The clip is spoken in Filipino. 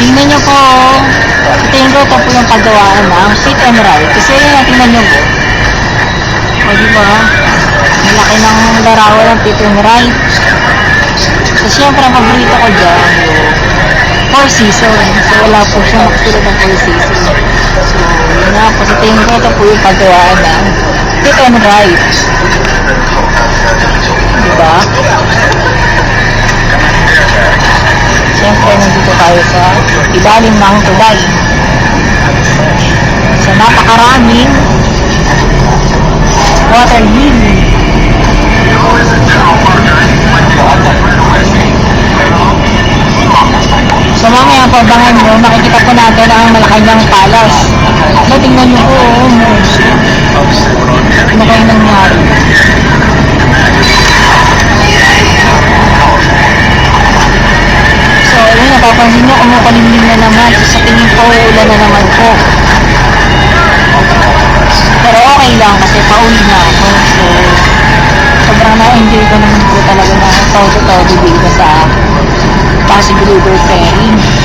tingnan nyo po. Tingnan ko ito po yung pagawaan ng fit and right. Kasi yan, tingnan nyo po. O, di ba? Malaki ng larawan ng fit and right. So, syempre, ang paborito ko dyan, yung four seasons. So, wala po siya makatulad ng four seasons. So, yun nga po. Sa tingin ko, ito po yung pagawaan ng fit and right. Tayo sa ilalim ng tulay. Sa napakaraming water lily. So mamaya pabangan nyo, makikita po natin ang Malacanang Palace. So tingnan nyo po, ayun, napapansin nyo, umukulimlim na naman. Sa tingin ko, ulan na naman po. Pero okay lang kasi pauwi na ako. So, sobrang na-enjoy ko naman po talaga na todo-todo dito sa Pasig River Ferry.